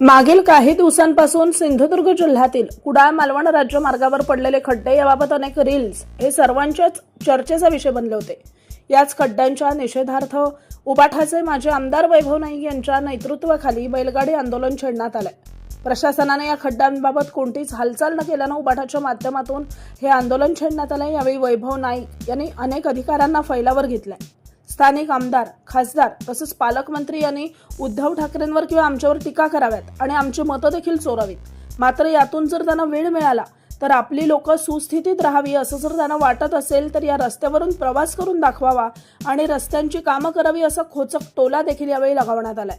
मागील काही दिवसांपासून सिंधुदुर्ग जिल्ह्यातील कुडाळ मालवण राज्य मार्गावर पडलेले खड्डे याबाबत अनेक रील्स हे सर्वांच्याच चर्चेचा विषय बनले होते. याच खड्ड्यांच्या निषेधार्थ उबाठाचे माजी आमदार वैभव नाईक यांच्या नेतृत्वाखाली बैलगाडी आंदोलन छेडण्यात आलंय. प्रशासनाने या खड्ड्यांबाबत कोणतीच हालचाल न केल्यानं उबाठाच्या माध्यमातून हे आंदोलन छेडण्यात आलंय यावेळी वैभव नाईक यांनी अनेक अधिकाऱ्यांना फैलावर घेतलंय. स्थानिक आमदार खासदार तसंच पालकमंत्री यांनी उद्धव ठाकरेंवर किंवा आमच्यावर टीका कराव्यात आणि आमची मतं देखील चोरावीत. मात्र यातून जर त्यांना वेळ मिळाला तर आपली लोक सुस्थितीत राहावी असं जर त्यांना वाटत असेल तर या रस्त्यावरून प्रवास करून दाखवावा आणि रस्त्यांची कामं करावी असा खोचक टोला देखील यावेळी लगावण्यात आलाय.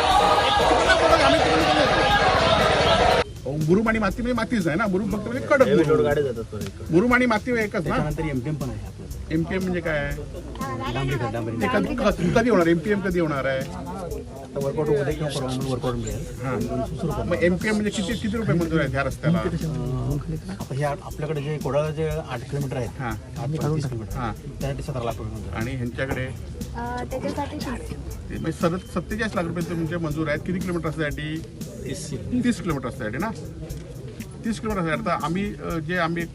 मुरुम आणि माती म्हणजे मातीच आहे ना मुरुम फक्त म्हणजे कडक मुरुम. गाड्या जातात परत इकडं. मुरुम आणि माती एकच ना? एमपीएम पण आहे आपलं. एमपीएम म्हणजे काय? डांबरी खत डांबरी ते कधी होणार? एमपीएम कधी होणार आहे? आता वर्कआउट उद्या किंवा परवा वर्कआउट मिळेल. हा. मग एमपीएम म्हणजे किती किती रुपये मंजूर आहेत ह्या रस्त्याला? अं, आता हे आ- आपल्याकडे जे कोडा जे आठ किलोमीटर आहेत हा. आठ पंचवीस किलोमीटर. हा. त्यासाठी सतरा लाख रुपये मंजूर आणि ह्यांच्याकडे? अ, त्याच्यासाठी तीस. ते म्हणजे सत सत्तेचाळीस लाख रुपये तुमचे मंजूर आहेत. किती किलोमीटर असण्यासाठी तीस तीस किलोमीटर असण्यासाठी ना? तीस किलोमीटर असण्यासाठी आता आम्ही जे आम्ही